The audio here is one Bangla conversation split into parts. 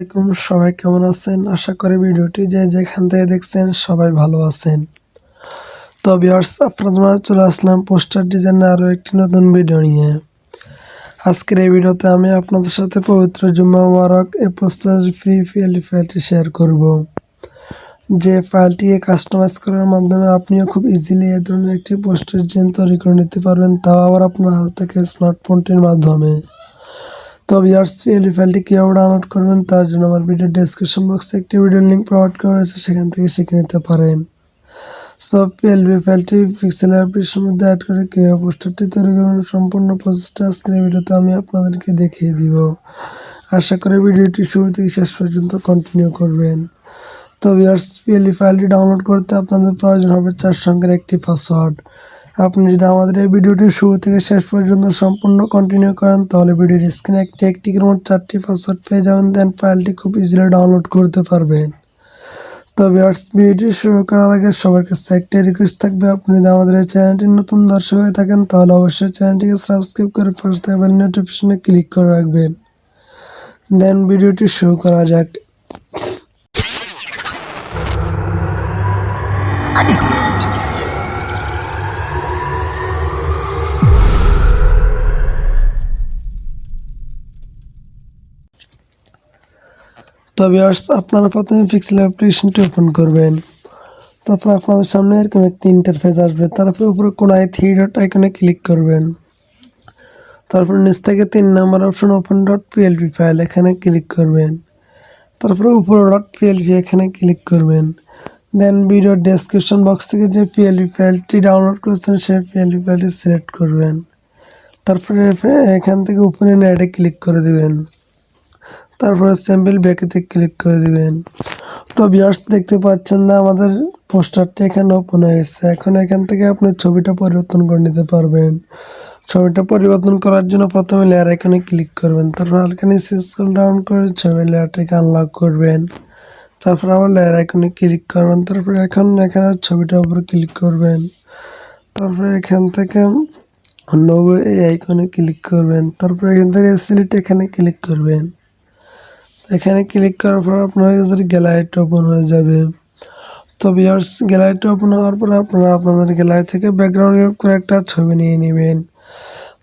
আলাইকুম সবাই কেমন আছেন? আশা করি ভিডিওটি যে যেখান থেকে দেখছেন সবাই ভালো আছেন। তো আপনাদের মাঝে চলে আসলাম পোস্টার ডিজাইনের আরও একটি নতুন ভিডিও নিয়ে। আজকের এই ভিডিওতে আমি আপনাদের সাথে পবিত্র জুম্মা মুবারক এই পোস্টার ফ্রি পিএলডি ফাইলটি শেয়ার করব। যে ফাইলটি কাস্টমাইজ করার মাধ্যমে আপনিও খুব ইজিলি এ ধরনের একটি পোস্টার ডিজাইন তৈরি করে নিতে পারবেন, তাও আবার আপনার হাত থেকে স্মার্টফোনটির মাধ্যমে। তো ভিউয়ার্স এই ফাইলটি কীভাবে ডাউনলোড করবেন তার জন্য আমার ভিডিও ডেসক্রিপশন বক্সে একটি ভিডিও লিঙ্ক প্রোভাইড করা হয়েছে সেখান থেকে শিখে নিতে পারেন। সো পিএলবি ফাইলটি পিক্সেল অ্যাপ্লিকেশনের মধ্যে অ্যাড করে কীভাবে পোস্টারটি তৈরি করবেন সম্পূর্ণ প্রসেসটা আজকের ভিডিওতে আমি আপনাদেরকে দেখিয়ে দিব। আশা করি ভিডিওটি শুরু থেকে শেষ পর্যন্ত কন্টিনিউ করবেন। তো ভিউয়ার্স পিএলবি ফাইলটি ডাউনলোড করতে আপনাদের প্রয়োজন হবে চার সংখ্যার একটি পাসওয়ার্ড আপনি যদি আমাদের এই ভিডিওটি শুরু থেকে শেষ পর্যন্ত সম্পূর্ণ কন্টিনিউ করেন, তাহলে ভিডিওর স্ক্রিনে একটি একটি করে চারটি পাসওয়ার্ড পেয়ে যাবেন দেন ফাইলটি খুব ইজিলি ডাউনলোড করতে পারবেন। তবে ভিউয়ার্স ভিডিওটি শুরু করার আগে সবার কাছে একটি রিকোয়েস্ট থাকবে, আপনি যদি আমাদের এই চ্যানেলটির নতুন দর্শক হয়ে থাকেন, তাহলে অবশ্যই চ্যানেলটিকে সাবস্ক্রাইব করে পাশে থাকবেন নোটিফিকেশনে ক্লিক করে রাখবেন। দেন ভিডিওটি শুরু করা যাক। তো ভিউয়ার্স আপনারা প্রথমে পিক্সেল অ্যাপ্লিকেশনটি ওপেন করবেন। তারপর আপনাদের সামনে এরকম একটি ইন্টারফেস আসবে। তারপরে উপরে কোনায় থ্রি ডট আইকনে ক্লিক করবেন। তারপর নিচ থেকে তিন নম্বর option open dot PLP file এখানে ক্লিক করবেন। তারপরে উপরে ডট পিএলপি এখানে ক্লিক করবেন। দেন ভিডিও ডেসক্রিপশন বক্স থেকে যে পিএলপি ফাইলটি ডাউনলোড করেছেন, সেই পিএলপি ফাইলটি সিলেক্ট করবেন। তারপরে এখান থেকে উপরে নেটে ক্লিক করে দেবেন। তারপরে স্যাম্পল ব্যাকেতে ক্লিক করে দিবেন। তো ভিউয়ার্স দেখতে পাচ্ছেন না, আমাদের পোস্টারটা এখানে ওপেন হয়েছে এখন এখান থেকে আপনি ছবিটা পরিবর্তন করে নিতে পারবেন। ছবিটা পরিবর্তন করার জন্য প্রথমে লেয়ার এখানে ক্লিক করবেন। তারপর হালকানি স্ক্রল ডাউন করে ছবি লেয়ারটাকে আনলক করবেন। তারপর আবার লেয়ার আইকনে ক্লিক করবেন। তারপর এখন এখানে ছবিটার উপরে ক্লিক করবেন। তারপরে এখান থেকে লোগো এই আইকনে ক্লিক করবেন। তারপর এখান থেকে সিলেক্ট এখানে ক্লিক করবেন। এখানে ক্লিক করার পর আপনার গ্যালারিটা ওপেন হয়ে যাবে। তো বিয়ার্স গ্যালারিটা ওপেন হওয়ার পর আপনারা আপনাদের গ্যালারি থেকে ব্যাকগ্রাউন্ড রিমুভ করে একটা ছবি নিয়ে নেবেন।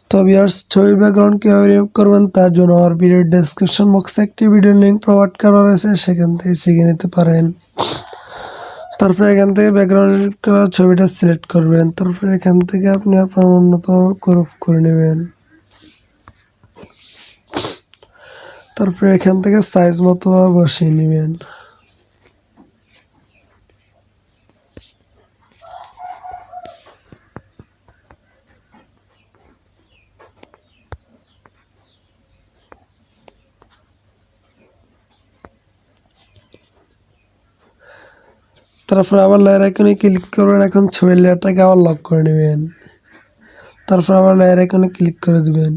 তো বিয়ার্স ছবি ব্যাকগ্রাউন্ড কীভাবে রিমুভ করবেন তার জন্য আমার ভিডিওর ডেসক্রিপশন বক্সে একটি ভিডিও লিঙ্ক প্রোভাইড করা রয়েছে, সেখান থেকে শিখে নিতে পারেন। তারপরে এখান থেকে ব্যাকগ্রাউন্ড ছবিটা সিলেক্ট করবেন। তারপরে এখান থেকে আপনি আপনার উন্নত ক্রপ করে নেবেন। তারপরে এখান থেকে সাইজ মতো বসিয়ে নেবেন। তারপর আবার লেয়ার আইকনে ক্লিক করবেন, এখন ছবির লেয়ারটাকে আবার লক করে নেবেন। তারপর আবার লেয়ার আইকনে ক্লিক করে দিবেন।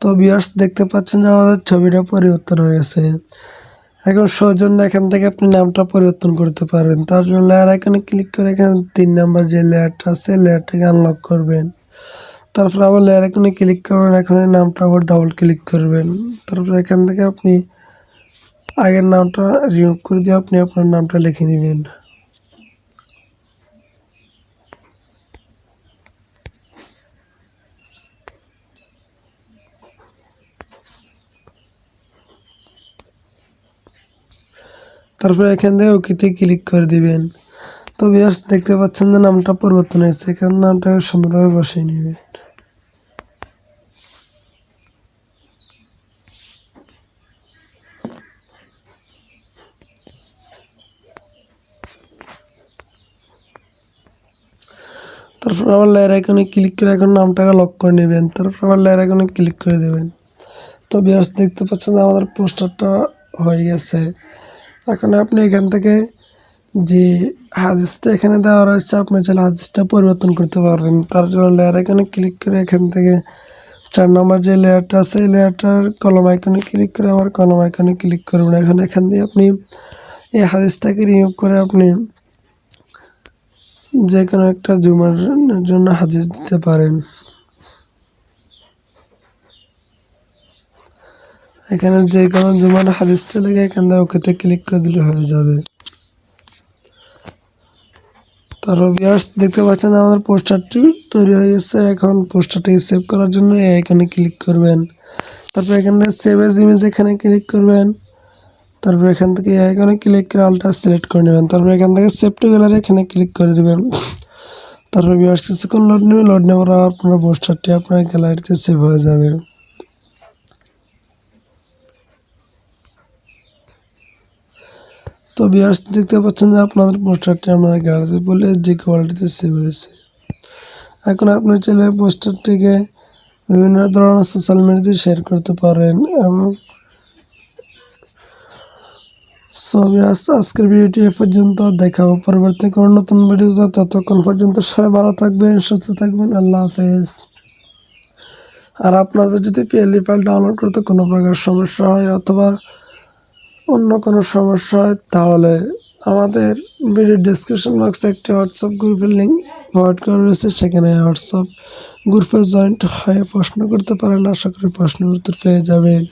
তো বিয়ার্স দেখতে পাচ্ছেন যে আমাদের ছবিটা পরিবর্তন হয়ে গেছে। এখন সৌজন্য এখান থেকে আপনি নামটা পরিবর্তন করতে পারবেন। তার জন্য লেয়ার এখানে ক্লিক করে এখানে তিন নাম্বার যে লেয়ারটা আছে লেয়ারটাকে আনলক করবেন। তারপর আবার লেয়ার এখানে ক্লিক করবেন, এখন নামটা আবার ডাবল ক্লিক করবেন। তারপর এখান থেকে আপনি আগের নামটা রিমুভ করে দিয়ে আপনি আপনার নামটা লিখে নেবেন। তারপর এখান থেকে ওকিতে ক্লিক করে দিবেন। তো বিয়ার্স দেখতে পাচ্ছেন যে নামটা পরিবর্তন হয়েছে এখানে নামটা সুন্দরভাবে বসিয়ে নেবেন। তারপর আবার লেয়ার আইকনে ক্লিক করে এখন নামটাকে লক করে নেবেন। তারপর আবার লেয়ার আইকনে ক্লিক করে দেবেন। তো বিয়ার্স দেখতে পাচ্ছেন যে আমাদের পোস্টারটা হয়ে গেছে। এখন আপনি এখান থেকে যে হাদিসটা এখানে দেওয়া রয়েছে, আপনি চাইলে হাদিসটা পরিবর্তন করতে পারবেন। তার জন্য লেয়ার এখানে ক্লিক করে এখান থেকে চার নম্বর যে লেয়ারটা আছে, এই লেয়ারটার কলম আইকনে ক্লিক করে আবার কলম আইকনে ক্লিক করবেন এখন এখান দিয়ে আপনি এই হাদিসটাকে রিমুভ করে আপনি যে কোনো একটা জুমার জন্য হাদিস দিতে পারেন। এখানে যে কোনো জুমান হাদিসটা লেগে এখান থেকে ওকেতে ক্লিক করে দিলে হয়ে যাবে। তারপর ভিউয়ার্স দেখতে পাচ্ছেন আমাদের পোস্টারটি তৈরি হয়ে গেছে। এখন পোস্টারটিকে সেভ করার জন্য আইকনে ক্লিক করবেন। তারপর এখান থেকে সেভ এজ ইমেজ এখানে ক্লিক করবেন। তারপর এখান থেকে আইকনে ক্লিক করে আলটা সিলেক্ট করে নেবেন। তারপর এখান থেকে সেভ টু গ্যালারি এখানে ক্লিক করে দেবেন। তারপর ভিউয়ার্স কিছুক্ষণ লোড নেবে লোড নেওয়ার পর পোস্টারটি আপনার গ্যালারিতে সেভ হয়ে যাবে। তো ভিউয়ার্স দেখতে পাচ্ছেন যে আপনাদের পোস্টারটি আপনার গ্যালারিতে বলে যে কোয়ালিটিতে সেভ হয়েছে। এখন আপনি চাইলে পোস্টারটিকে বিভিন্ন ধরনের সোশ্যাল মিডিয়াতে শেয়ার করতে পারেন এবং ছবি আজকের ভিডিওটি এ পর্যন্ত। দেখাবো পরবর্তী কোনো নতুন ভিডিওতে। ততক্ষণ পর্যন্ত সবাই ভালো থাকবেন, সুস্থ থাকবেন। আল্লাহ হাফেজ। আর আপনাদের যদি পিএলই ফাইল ডাউনলোড করতে কোনো প্রকার সমস্যা হয় অথবা অন্য কোনো সমস্যা হয়, তাহলে আমাদের ভিডিও ডিসক্রিপশন বক্সে একটি হোয়াটসঅ্যাপ গ্রুপের লিঙ্ক প্রোভাইড করা রয়েছে। সেখানে হোয়াটসঅ্যাপ গ্রুপে জয়েন্ট হয়ে প্রশ্ন করতে পারেন। আশা করি প্রশ্নের উত্তর পেয়ে যাবেন।